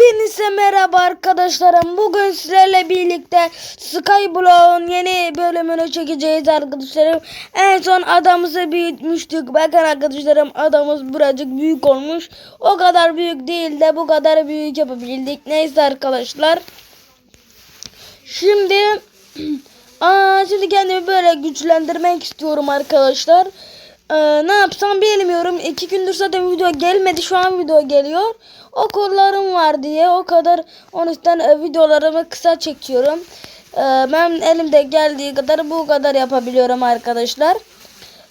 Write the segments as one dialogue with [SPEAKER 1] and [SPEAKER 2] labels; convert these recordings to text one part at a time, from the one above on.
[SPEAKER 1] Hepinize merhaba arkadaşlarım. Bugün sizlerle birlikte Skyblock'un yeni bölümünü çekeceğiz arkadaşlarım. En son adamımızı büyütmüştük. Bakın arkadaşlarım adamımız birazcık büyük olmuş. O kadar büyük değil de bu kadar büyük yapabildik. Neyse arkadaşlar. Şimdi Aa, şimdi kendimi böyle güçlendirmek istiyorum arkadaşlar. Ee, ne yapsam bilmiyorum. İki gündür zaten video gelmedi. Şu an video geliyor. Okullarım var diye o kadar onun yüzden e, videolarımı kısa çekiyorum. Ee, ben elimde geldiği kadar bu kadar yapabiliyorum arkadaşlar.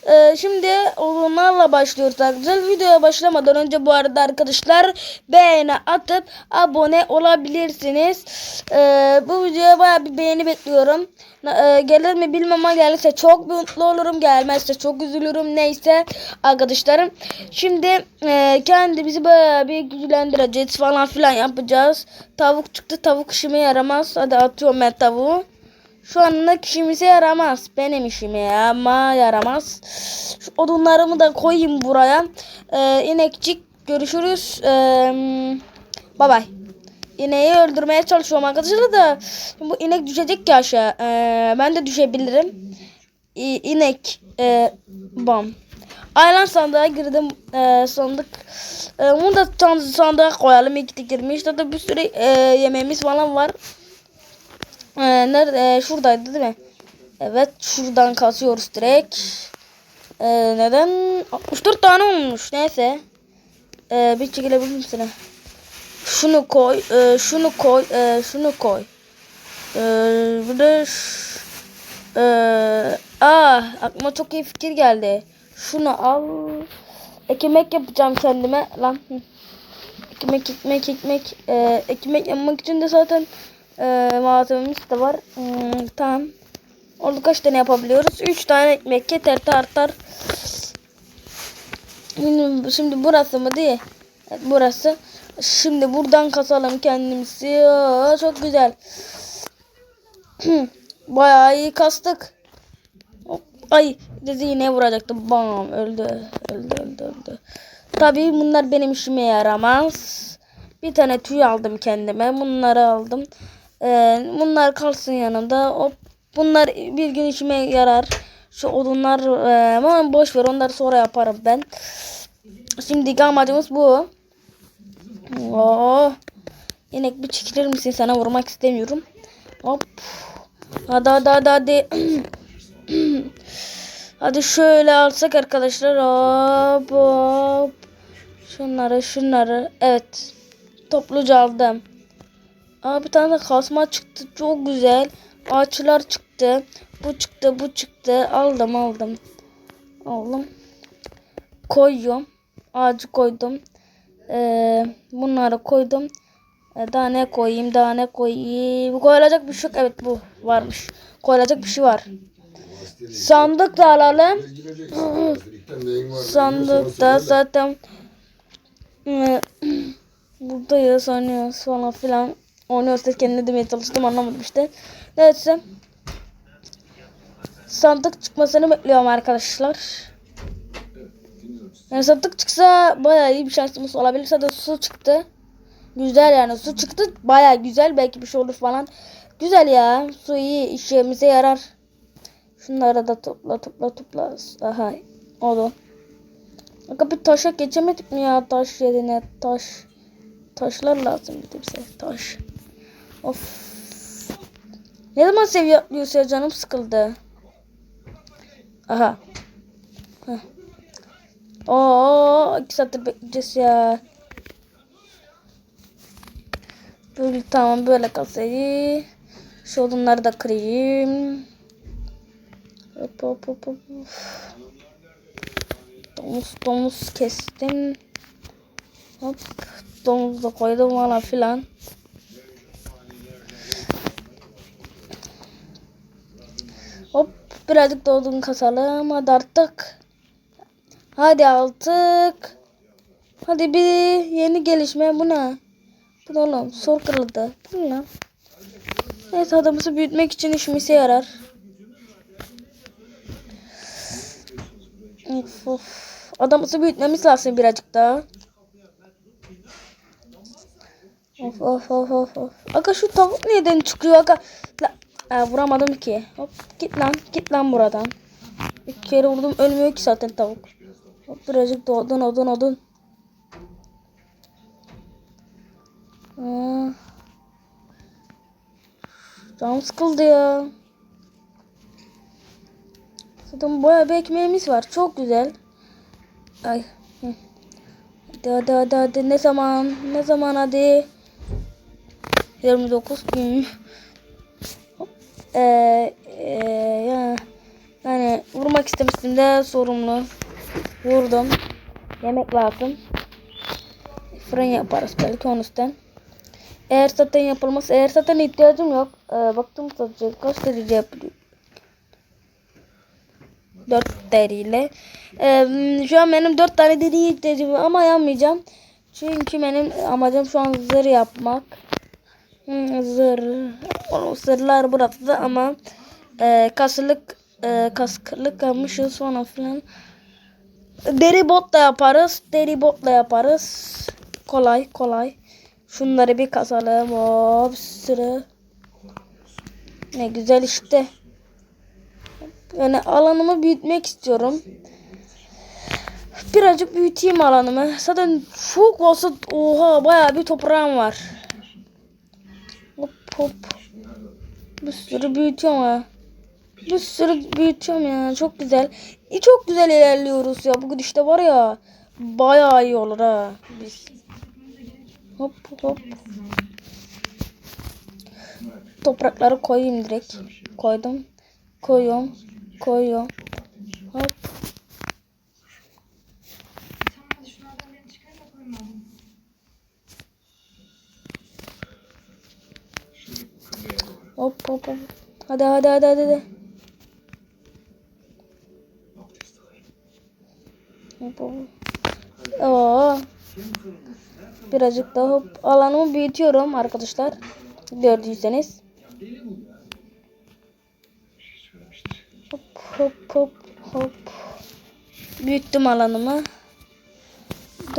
[SPEAKER 1] Ee, şimdi onlarla başlıyoruz arkadaşlar. Videoya başlamadan önce bu arada arkadaşlar beğeni atıp abone olabilirsiniz. Ee, bu videoya baya bir beğeni bekliyorum. Ee, gelir mi bilmem ama gelirse çok mutlu olurum. Gelmezse çok üzülürüm. Neyse arkadaşlarım. Şimdi e, kendimizi baya bir güçlendireceğiz falan filan yapacağız. Tavuk çıktı. Tavuk işime yaramaz. Hadi atıyorum ben tavuğu. Şu anlık işimize yaramaz. Benim işime ama yaramaz. Şu odunlarımı da koyayım buraya. Ee, inekçik görüşürüz. Ee, bye bye. İneği öldürmeye çalışıyorum arkadaşlar da bu inek düşecek ya aşağı. Ee, ben de düşebilirim. İ, inek e, bam. Aylan sandığa girdim e, sandık. E, bunu da san- sandığa koyalım. İki girmiş. Zaten bir sürü e, yemeğimiz falan var. Ee, nerede? Ee, şuradaydı değil mi? Evet şuradan kasıyoruz direkt. Ee, neden? 64 tane olmuş. Neyse. Ee, bir çekilebilir misin? Şunu koy. E, şunu koy. E, şunu koy. E, bir de e, aa, aklıma çok iyi fikir geldi. Şunu al. Ekmek yapacağım kendime. Lan. Ekmek, ekmek, ekmek. E, ekmek yapmak için de zaten e, malzememiz de var. Hmm, tamam. Oldu kaç tane yapabiliyoruz? 3 tane ekmek yeter tartar. Şimdi, şimdi burası mı diye? Evet, burası. Şimdi buradan kasalım kendimizi. Aa, çok güzel. Bayağı iyi kastık. Ay dedi yine vuracaktı. Bam öldü. Öldü öldü öldü. Tabii bunlar benim işime yaramaz. Bir tane tüy aldım kendime. Bunları aldım. Ee, bunlar kalsın yanımda. Hop. Bunlar bir gün işime yarar. Şu odunlar e, ama boş ver onları sonra yaparım ben. Şimdi amacımız bu. Oo. İnek bir çekilir misin? Sana vurmak istemiyorum. Hop. Hadi hadi hadi hadi. hadi şöyle alsak arkadaşlar. Hop hop. Şunları şunları. Evet. Topluca aldım. Aa, bir tane de kasma çıktı. Çok güzel. Ağaçlar çıktı. Bu çıktı bu çıktı. Aldım aldım. Aldım. Koyuyorum. Ağacı koydum. Ee, bunları koydum. Ee, daha ne koyayım daha ne koyayım. Koyulacak bir şey yok. Evet bu varmış. Koyulacak bir şey var. Sandık da alalım. Sandıkta zaten e, buradayız oynuyoruz falan filan. Oynuyoruz da kendine demeye çalıştım anlamadım işte. Neyse. Sandık çıkmasını bekliyorum arkadaşlar. Yani sandık çıksa bayağı iyi bir şansımız olabilir. Zaten su çıktı. Güzel yani su çıktı. Bayağı güzel. Belki bir şey olur falan. Güzel ya. Su iyi. işimize yarar. Şunları da topla topla topla. Aha. Oldu. Bakın bir taşa geçemedik mi ya? Taş yerine taş. Taşlar lazım bir de bize. Taş. Of. Ne zaman seviye atlıyorsa canım sıkıldı. Aha. Heh. Oo, iki saattir bekleyeceğiz ya. Böyle tamam böyle kalsaydı. Şu odunları da kırayım. Hop hop hop hop. Domuz domuz kestim. Hop. Domuz da koydum falan filan. Hop birazcık da odun kasalım. Hadi artık. Hadi artık. Hadi bir yeni gelişme bu ne? Bu ne oğlum? Sor kırıldı. Bu ne? Evet adamımızı büyütmek için işimize yarar. Of of. Adamımızı büyütmemiz lazım birazcık daha. Of of of of of. Aga şu tavuk neden çıkıyor aga? La, Aa, vuramadım ki. Hop git lan git lan buradan. Bir kere vurdum ölmüyor ki zaten tavuk. Hop birazcık da odun odun odun. Aa. Canım sıkıldı ya. Zaten bayağı bir ekmeğimiz var. Çok güzel. Ay. Hadi hadi hadi hadi. Ne zaman? Ne zaman hadi? 29 gün. Ee, ee, ya. Yani vurmak istemiştim de sorumlu. Vurdum. Yemek lazım. Fırın yaparız belki onun üstten. Eğer zaten yapılmaz. Eğer zaten ihtiyacım yok. Ee, baktım sadece kaç derece yapılıyor. 4 deriyle. Ee, şu an benim 4 tane deriye ihtiyacım var ama yapmayacağım. Çünkü benim amacım şu an zırh yapmak. Zırh. O zırhlar burada ama e, kasılık e, kasklık yapmışız falan filan. Deri bot da yaparız. Deri botla yaparız. Kolay kolay. Şunları bir kasalım. Hop sıra. Ne güzel işte. Yani alanımı büyütmek istiyorum. Birazcık büyüteyim alanımı. Zaten çok olsa oha bayağı bir toprağım var. Hop. Bir sürü büyütüyorum ha. Bir sürü büyütüyorum ya. Çok güzel. E, çok güzel ilerliyoruz ya. Bugün işte var ya. Bayağı iyi olur ha. Biz. Hop hop. Toprakları koyayım direkt. Koydum. Koyuyorum. Koyuyorum. Hop.
[SPEAKER 2] Tamam hadi şunlardan beni çıkarma koymadım.
[SPEAKER 1] Hop hop. Hadi hadi hadi hadi. hadi. Hop hop. Oo. Birazcık daha hop. Alanımı büyütüyorum arkadaşlar. Gördüyseniz. Hop hop hop hop. Büyüttüm alanımı.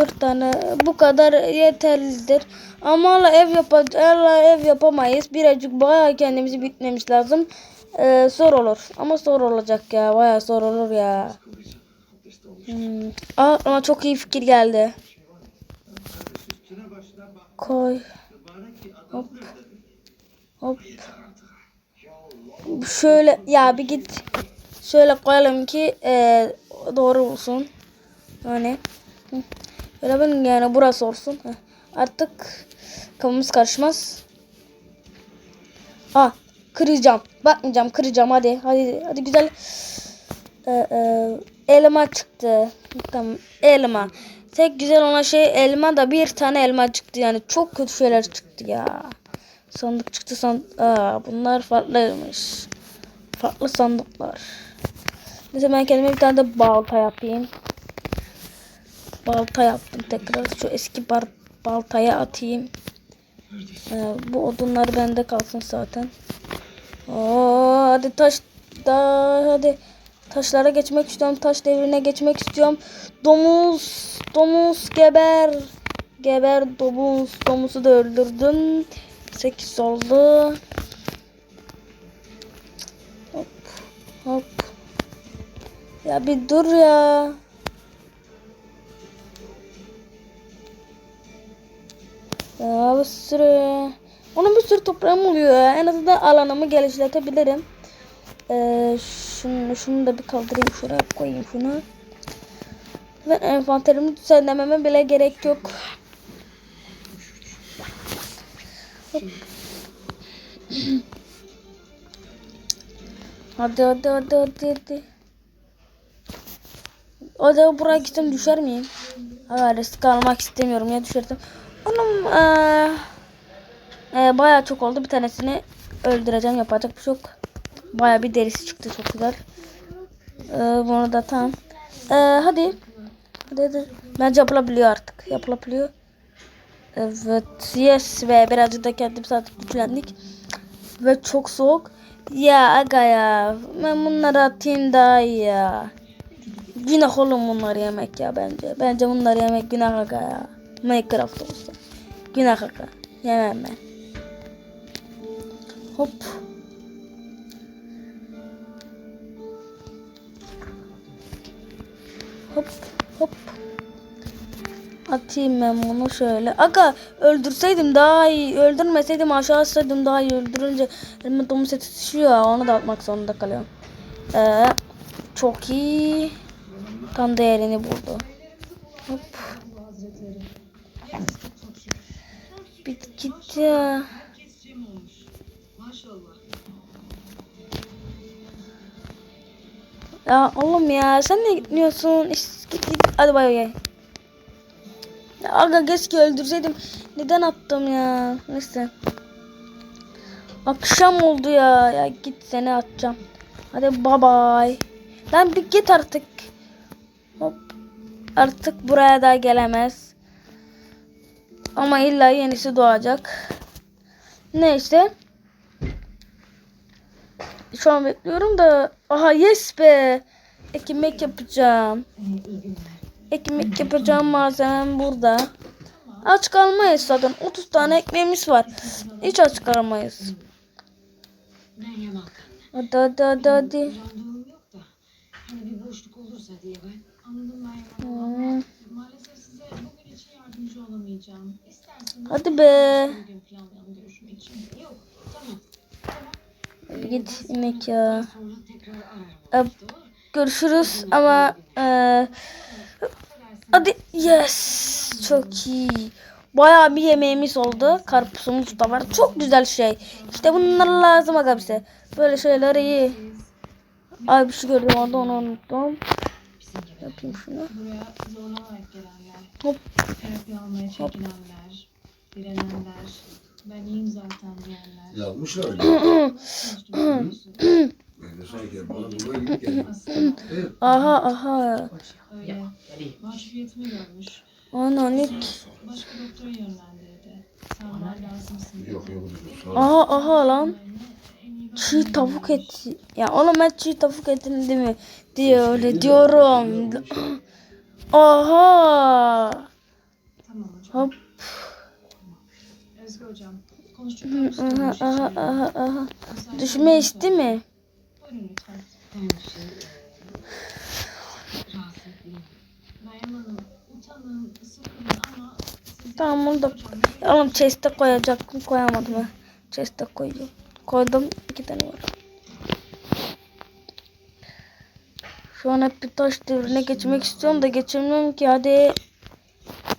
[SPEAKER 1] Dört tane bu kadar yeterlidir. Ama hala ev yapa hala ev yapamayız. Birazcık bayağı kendimizi büyütmemiz lazım. Ee, zor olur. Ama zor olacak ya. Bayağı zor olur ya. Hmm. Aa, ama çok iyi fikir geldi. Koy. Hop. Hop. Şöyle ya bir git. Şöyle koyalım ki e, doğru olsun. Yani. Hı. Böyle ben yani burası olsun. Artık kafamız karışmaz. Ah kıracağım. Bakmayacağım kıracağım hadi. Hadi hadi güzel. Ee, e, elma çıktı. Tamam elma. Tek güzel olan şey elma da bir tane elma çıktı yani çok kötü şeyler çıktı ya. Sandık çıktı san Aa, bunlar farklıymış. Farklı sandıklar. Neyse ben kendime bir tane de balta yapayım. Balta yaptım tekrar. Şu eski bar baltaya atayım. Ee, bu odunlar bende kalsın zaten. Oo, hadi taş da hadi taşlara geçmek istiyorum. Taş devrine geçmek istiyorum. Domuz, domuz geber. Geber domuz. Domuzu da öldürdüm. 8 oldu. Hop hop. Ya bir dur ya. Ya bir sürü. Onun bir sürü toprağım oluyor ya. En azından alanımı geliştirebilirim. Ee, şunu, şunu da bir kaldırayım şuraya koyayım şunu. Ve envanterimi düzenlememe bile gerek yok. Hadi hadi hadi hadi hadi. Acaba buraya gitsem düşer miyim? Ha, risk almak istemiyorum ya düşersem. Onun eee ee, bayağı çok oldu. Bir tanesini öldüreceğim. Yapacak bir şey yok. Bir derisi çıktı. Çok güzel. Ee, bunu da tam. Ee, hadi. Hadi hadi. Bence yapılabiliyor artık. Yapılabiliyor. Evet. Yes ve birazcık da kendim zaten güçlendik. Ve çok soğuk. Ya aga ya. Ben bunları atayım daha iyi ya. Günah oğlum bunları yemek ya bence. Bence bunları yemek günah aga ya. Minecraft olsa. Günah aga. Yemem ben. Hop. Hop hop. Atayım ben bunu şöyle. Aga öldürseydim daha iyi. Öldürmeseydim aşağı atsaydım daha iyi. Öldürünce elime domuz eti düşüyor. Onu da atmak zorunda kalıyorum. Ee, çok iyi. Tam değerini buldu. Hop. Git ya. Ya oğlum ya sen de gitmiyorsun. İşte git git. Hadi bay bay. Ya aga keşke öldürseydim. Neden attım ya? Neyse. Akşam oldu ya. Ya git seni atacağım. Hadi bye bye. Lan bir git artık. Hop. Artık buraya da gelemez. Ama illa yenisi doğacak. Neyse. Şu an bekliyorum da. Aha yes be. Ekmek yapacağım. Ekmek yapacağım malzemem burada. Aç kalmayız zaten. 30 tane ekmeğimiz var. Hiç aç kalmayız. Hadi hadi hadi hadi.
[SPEAKER 3] Hani bir boşluk olursa diye ben.
[SPEAKER 2] Anladım Hanım.
[SPEAKER 1] Hmm,
[SPEAKER 2] Maalesef size bugün için
[SPEAKER 1] Hadi be.
[SPEAKER 2] bugün planlayalım görüşmek için.
[SPEAKER 3] Yok tamam.
[SPEAKER 1] Hadi git inek ya. Ee, görüşürüz ama eee, hadi yes çok iyi. Bayağı bir yemeğimiz oldu. Karpuzumuz da var. Çok güzel şey. İşte bunlar lazım aga bize. Böyle şeyler iyi. Ay bir şey gördüm orada onu unuttum. Yapayım şunu.
[SPEAKER 2] Buraya zorlanarak gelenler,
[SPEAKER 1] Hop.
[SPEAKER 2] terapi almaya çekinenler, direnenler, ben iyiyim zaten diyenler.
[SPEAKER 4] Yazmış öyle. Ben de sanki bana buraya gidip geldim.
[SPEAKER 2] Aslında
[SPEAKER 4] Evet.
[SPEAKER 1] Aha aha.
[SPEAKER 2] öyle mahcubiyetimi görmüş.
[SPEAKER 1] Ana ne?
[SPEAKER 2] Başka doktora yönlendirdi. Sen lazımsın.
[SPEAKER 4] Yok yok.
[SPEAKER 1] Aha aha lan. Çiğ tavuk eti. Ya oğlum ben çiğ tavuk etini değil mi? Diyor öyle diyorum. Aha.
[SPEAKER 2] Tamam hocam.
[SPEAKER 1] Hop.
[SPEAKER 2] Özgür hocam.
[SPEAKER 1] Aha aha aha Düşme isti mi?
[SPEAKER 2] Buyurun lütfen.
[SPEAKER 3] Ben
[SPEAKER 1] Tamam onu da oğlum chest'e koyacaktım koyamadım ha. Chest'e koyacağım. Koydum iki tane var. Şu an hep bir taş devrine geçmek istiyorum da geçemiyorum ki hadi.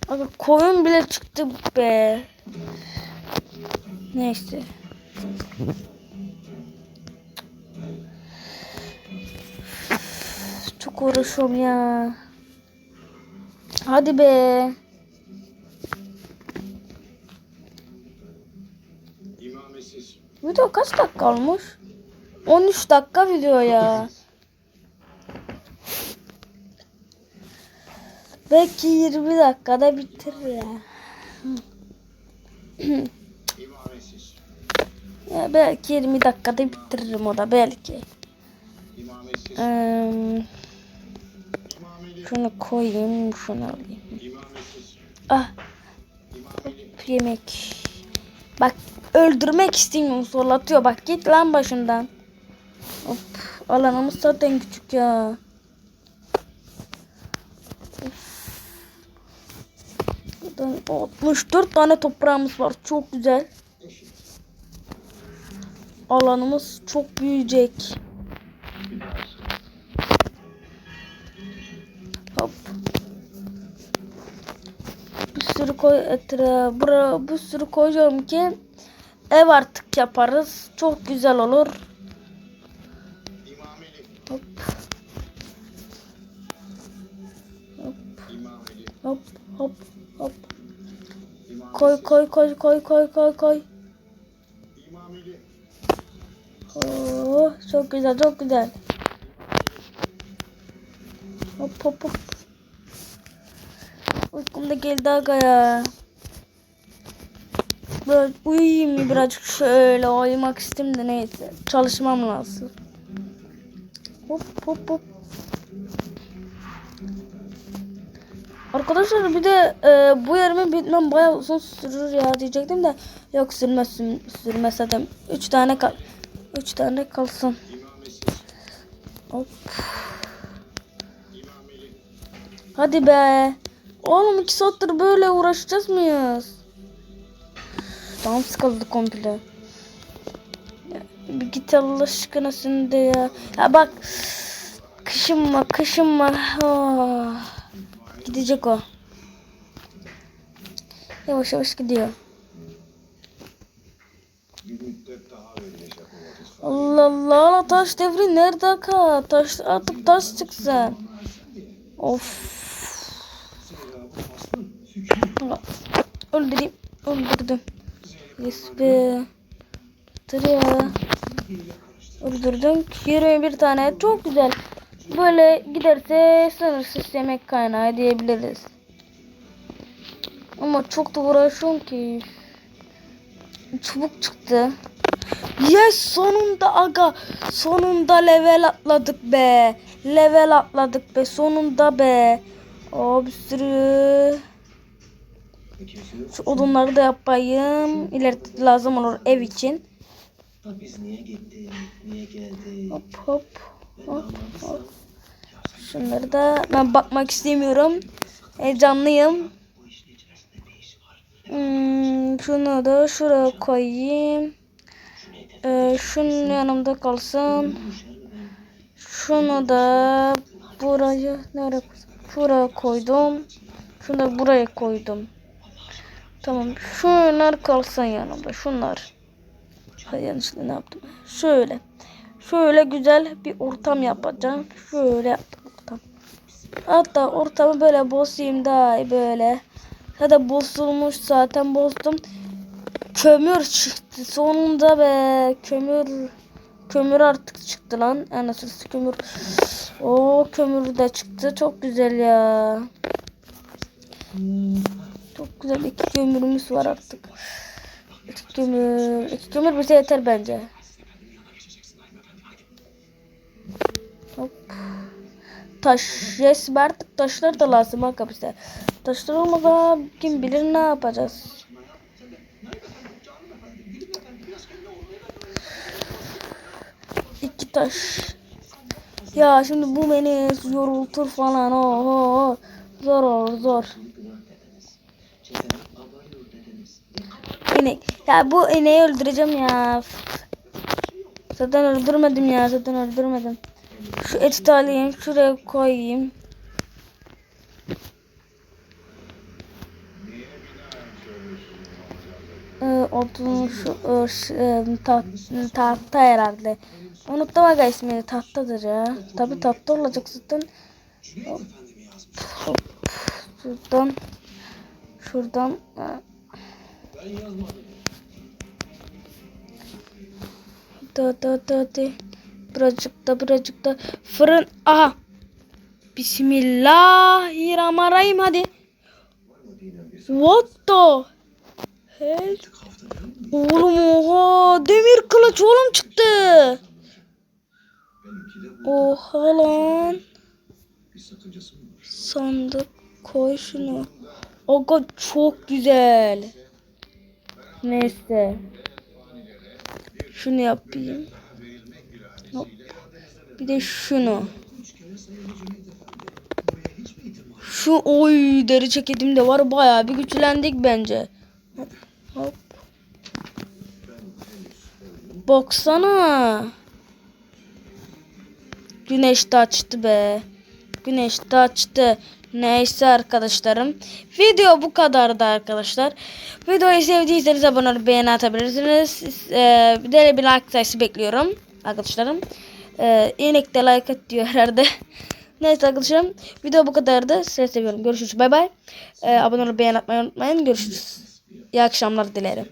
[SPEAKER 1] Abi koyun bile çıktı be. Neyse. Çok uğraşıyorum ya. Hadi be. Video kaç dakika olmuş? 13 dakika video ya. Belki 20 dakikada bitirir ya. Ya belki 20 dakikada bitiririm o da belki. Ee, şunu koyayım, şunu alayım. Ah, yemek. Bak öldürmek istemiyorum solatıyor. Bak git lan başımdan. Hop, alanımız zaten küçük ya. Buradan 64 tane toprağımız var. Çok güzel. Alanımız çok büyüyecek. Hop. Bir sürü koy etrafa. Buraya bir sürü koyuyorum ki ev artık yaparız. Çok güzel olur. Hop hop hop hop.
[SPEAKER 4] İmamesiz.
[SPEAKER 1] Koy koy koy koy koy koy koy. Oo, çok güzel çok güzel. Hop hop hop. Uykum da geldi aga ya. Böyle uyuyayım birazcık şöyle uyumak istedim de neyse. Çalışmam lazım. Hop hop hop. Arkadaşlar bir de e, bu yerime bitmem bayağı uzun sürür ya diyecektim de yok sürmez sür- sürmez zaten 3 tane kal 3 tane kalsın. Hop. Hadi be. Oğlum 2 saattir böyle uğraşacağız mıyız? Tamam sıkıldı komple. Bir git Allah aşkına de ya. Ya bak. Kışım var kışım var. Oh. Gidecek o. Yavaş yavaş gidiyor. Allah Allah taş devri nerede ka? Taş artık taş çıksın. Of. Öldüreyim. Öldürdüm. Yes. Dur ya. Öldürdüm. 21 tane. Çok güzel. Böyle giderse sınırsız yemek kaynağı diyebiliriz. Ama çok da uğraşıyorum ki. Çubuk çıktı. Yes sonunda aga. Sonunda level atladık be. Level atladık be. Sonunda be. O bir sürü. Şu odunları da yapayım. İleride lazım olur ev için.
[SPEAKER 5] Biz niye gittik, niye geldik?
[SPEAKER 1] Hop hop. Hop hop. Şunları da ben bakmak istemiyorum. Heyecanlıyım. Hmm, şunu da şuraya koyayım. Ee, şunun yanımda kalsın. Şunu da buraya nereye? Buraya koydum. Şunu da buraya koydum. Tamam. Şunlar kalsın yanımda. Şunlar. Hayır yanlışlıkla ne yaptım? Şöyle. Şöyle güzel bir ortam yapacağım. Şöyle yaptım ortam. Hatta ortamı böyle bozayım daha böyle. Zaten bozulmuş zaten bozdum. Kömür çıktı sonunda be. Kömür kömür artık çıktı lan. Anasını kömür. O kömür de çıktı. Çok güzel ya. Çok güzel iki kömürümüz var artık. İki kömür. iki kömür bize yeter bence. Hop. Taş. Yes artık taşlar da lazım hakikaten bize. Taşlar olmadan kim bilir ne yapacağız. İki taş. Ya şimdi bu beni yorultur falan. Oho. Zor olur zor. İnek. Ya bu ineği öldüreceğim ya. Zaten öldürmedim ya. Zaten öldürmedim. Şu eti alayım. Şuraya koyayım. Ee, odun şu, e, e, ta, tahta herhalde. Unuttum aga ismini tahtadır ya. Tabi tahta olacak zaten. Hop, hop, Şuradan. Şuradan. Da da da da. Birazcık da birazcık da fırın. Aha. Bismillahirrahmanirrahim hadi. What the hell? Oğlum oha demir kılıç oğlum çıktı. Oha lan. Sandık koy şunu. Aga çok güzel. Neyse. Şunu yapayım. Hop. Bir de şunu. Şu oy deri ceketim de var. Bayağı bir güçlendik bence. Hop. Hop. Baksana. Güneş de açtı be. Güneş de açtı. Neyse arkadaşlarım. Video bu kadardı arkadaşlar. Videoyu sevdiyseniz abone olup beğeni atabilirsiniz. Ee, bir de bir like sayısı bekliyorum arkadaşlarım. Ee, inek de like at diyor herhalde. Neyse arkadaşlarım. Video bu kadardı. Sizi seviyorum. Görüşürüz. Bay bay. Ee, abone olup beğeni atmayı unutmayın. Görüşürüz. İyi akşamlar dilerim.